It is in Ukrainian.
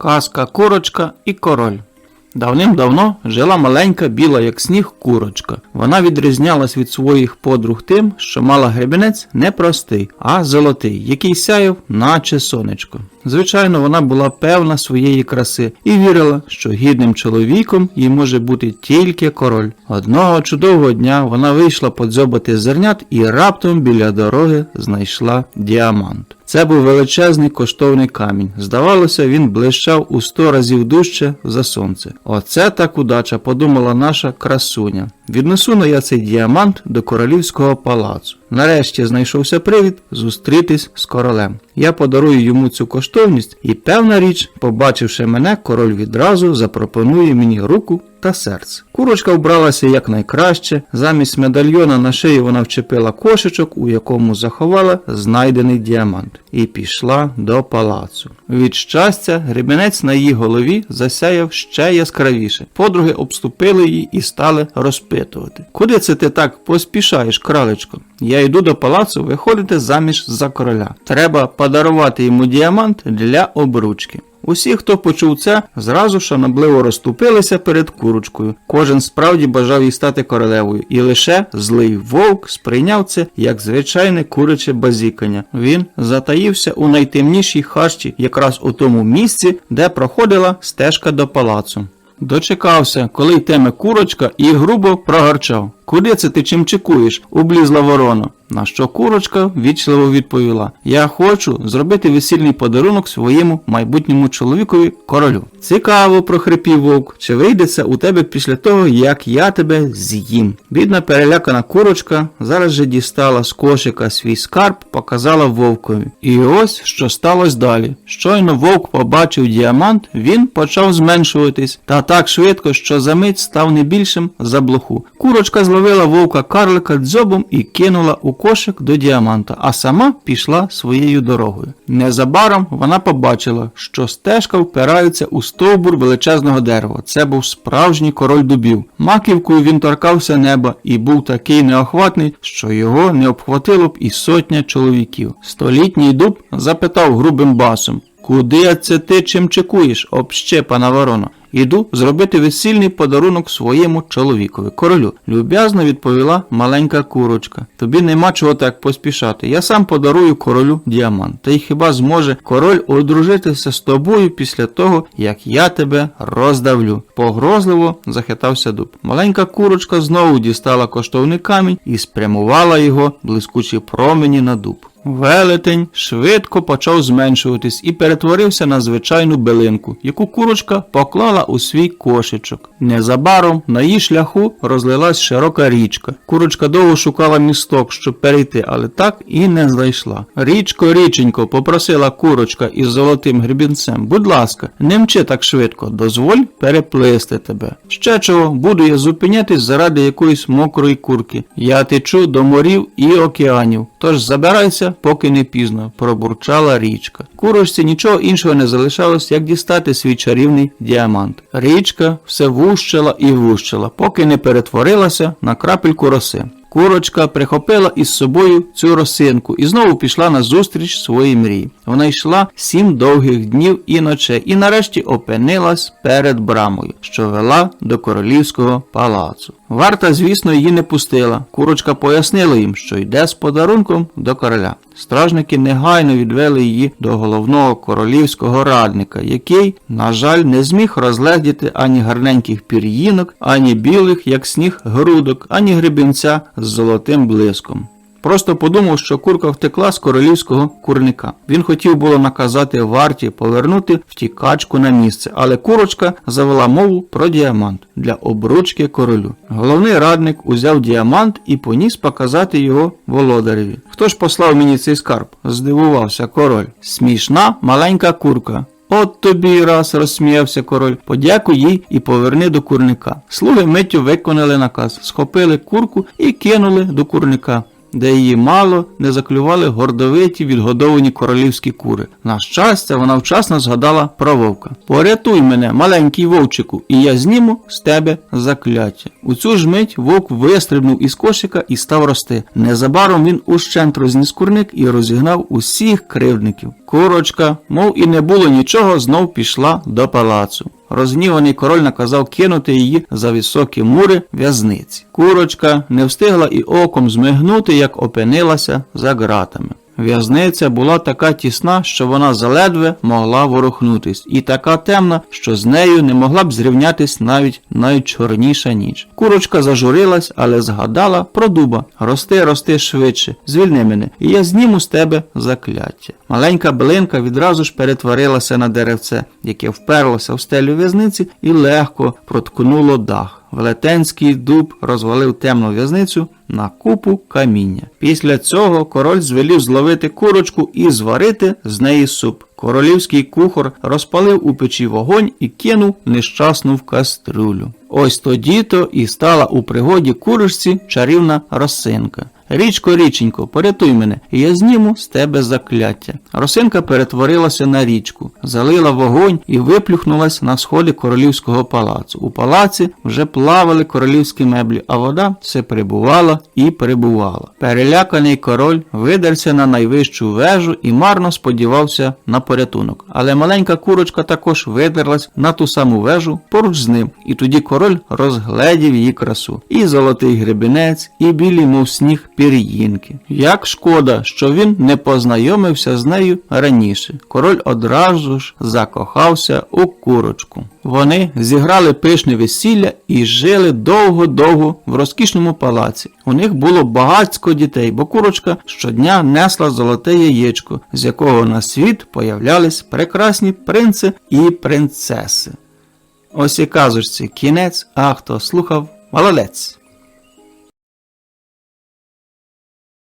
Казка курочка і король. Давним-давно жила маленька біла, як сніг, курочка. Вона відрізнялась від своїх подруг тим, що мала гребінець не простий, а золотий, який сяяв, наче сонечко. Звичайно, вона була певна своєї краси і вірила, що гідним чоловіком їй може бути тільки король. Одного чудового дня вона вийшла подзьобати зернят і раптом біля дороги знайшла діамант. Це був величезний коштовний камінь. Здавалося, він блищав у сто разів дужче за сонце. Оце так удача, подумала наша красуня. Віднесу на я цей діамант до королівського палацу. Нарешті знайшовся привід зустрітись з королем. Я подарую йому цю коштовність, і певна річ, побачивши мене, король відразу запропонує мені руку та серце. Курочка вбралася якнайкраще, замість медальйона на шиї вона вчепила кошечок, у якому заховала знайдений діамант, і пішла до палацу. Від щастя, гребенець на її голові засяяв ще яскравіше. Подруги обступили її і стали розпитувати. Куди це ти так поспішаєш, кралечко? Я йду до палацу виходити заміж за короля. Треба подарувати йому діамант для обручки. Усі, хто почув це, зразу шанобливо розступилися перед курочкою. Кожен справді бажав їй стати королевою, і лише злий вовк сприйняв це як звичайне куряче базікання. Він затаївся у найтемнішій хащі, якраз у тому місці, де проходила стежка до палацу. Дочекався, коли йтиме курочка, і грубо прогарчав. Куди це ти чим чекуєш? облізла ворона. На що курочка вічливо відповіла: Я хочу зробити весільний подарунок своєму майбутньому чоловікові королю. Цікаво, прохрипів вовк, чи вийде це у тебе після того, як я тебе з'їм. Бідна перелякана курочка зараз же дістала з кошика свій скарб, показала вовкові. І ось що сталося далі. Щойно вовк побачив діамант, він почав зменшуватись, та так швидко, що за мить став не більшим за блоху. Курочка зловила вовка карлика дзьобом і кинула у кошик до діаманта, а сама пішла своєю дорогою. Незабаром вона побачила, що стежка впирається у стовбур величезного дерева. Це був справжній король дубів. Маківкою він торкався неба і був такий неохватний, що його не обхватило б і сотня чоловіків. Столітній дуб запитав грубим басом. Куди це ти чим чекуєш, общепана ворона? Іду зробити весільний подарунок своєму чоловікові, королю. Люб'язно відповіла маленька курочка. Тобі нема чого так поспішати. Я сам подарую королю діамант. Та й хіба зможе король одружитися з тобою після того, як я тебе роздавлю? Погрозливо захитався дуб. Маленька курочка знову дістала коштовний камінь і спрямувала його блискучі промені на дуб. Велетень швидко почав зменшуватись і перетворився на звичайну билинку, яку курочка поклала у свій кошечок. Незабаром на її шляху розлилась широка річка. Курочка довго шукала місток, щоб перейти, але так і не знайшла. Річко, річенько, попросила курочка із золотим гребінцем. Будь ласка, не мчи так швидко, дозволь переплисти тебе. Ще чого, буду я зупинятись заради якоїсь мокрої курки. Я течу до морів і океанів. Тож забирайся, поки не пізно, пробурчала річка. Курочці нічого іншого не залишалось, як дістати свій чарівний діамант. Річка все вущила і вущила, поки не перетворилася на крапельку роси. Курочка прихопила із собою цю росинку і знову пішла на зустріч своїй мрії. Вона йшла сім довгих днів і ночей, і нарешті опинилась перед брамою, що вела до королівського палацу. Варта, звісно, її не пустила. Курочка пояснила їм, що йде з подарунком до короля. Стражники негайно відвели її до головного королівського радника, який, на жаль, не зміг розгледіти ані гарненьких пір'їнок, ані білих, як сніг, грудок, ані гребінця з золотим блиском. Просто подумав, що курка втекла з королівського курника. Він хотів було наказати варті повернути втікачку на місце, але курочка завела мову про діамант для обручки королю. Головний радник узяв діамант і поніс показати його володареві. Хто ж послав мені цей скарб? здивувався король. Смішна маленька курка. От тобі раз розсміявся король. Подякуй їй і поверни до курника. Слуги миттю виконали наказ, схопили курку і кинули до курника. Де її мало не заклювали гордовиті відгодовані королівські кури. На щастя, вона вчасно згадала про вовка. Порятуй мене, маленький вовчику, і я зніму з тебе закляття. У цю ж мить вовк вистрибнув із кошика і став рости. Незабаром він ущент розніс курник і розігнав усіх кривдників. Курочка, мов і не було нічого, знов пішла до палацу. Розгніваний король наказав кинути її за високі мури в'язниці. Курочка не встигла і оком змигнути, як опинилася за ґратами. В'язниця була така тісна, що вона заледве могла ворухнутись, і така темна, що з нею не могла б зрівнятись навіть найчорніша ніч. Курочка зажурилась, але згадала про дуба. Рости, рости швидше, звільни мене, і я зніму з тебе закляття. Маленька билинка відразу ж перетворилася на деревце, яке вперлося в стелю в'язниці і легко проткнуло дах. Велетенський дуб розвалив темну в'язницю на купу каміння. Після цього король звелів зловити курочку і зварити з неї суп. Королівський кухар розпалив у печі вогонь і кинув нещасну в кастрюлю. Ось тоді то і стала у пригоді курочці чарівна росинка. Річко, річенько, порятуй мене, і я зніму з тебе закляття. Росинка перетворилася на річку, залила вогонь і виплюхнулась на сходи королівського палацу. У палаці вже плавали королівські меблі, а вода все прибувала і прибувала. Переляканий король видерся на найвищу вежу і марно сподівався на порятунок. Але маленька курочка також видерлась на ту саму вежу поруч з ним, і тоді король розгледів її красу. І золотий гребінець, і білі, мов сніг, пір'їнки. Як шкода, що він не познайомився з нею раніше. Король одразу ж закохався у курочку. Вони зіграли пишне весілля і жили довго-довго в розкішному палаці. У них було багатько дітей, бо курочка щодня несла золоте яєчко, з якого на світ появлялись прекрасні принци і принцеси. Ось і казочці кінець, а хто слухав, молодець.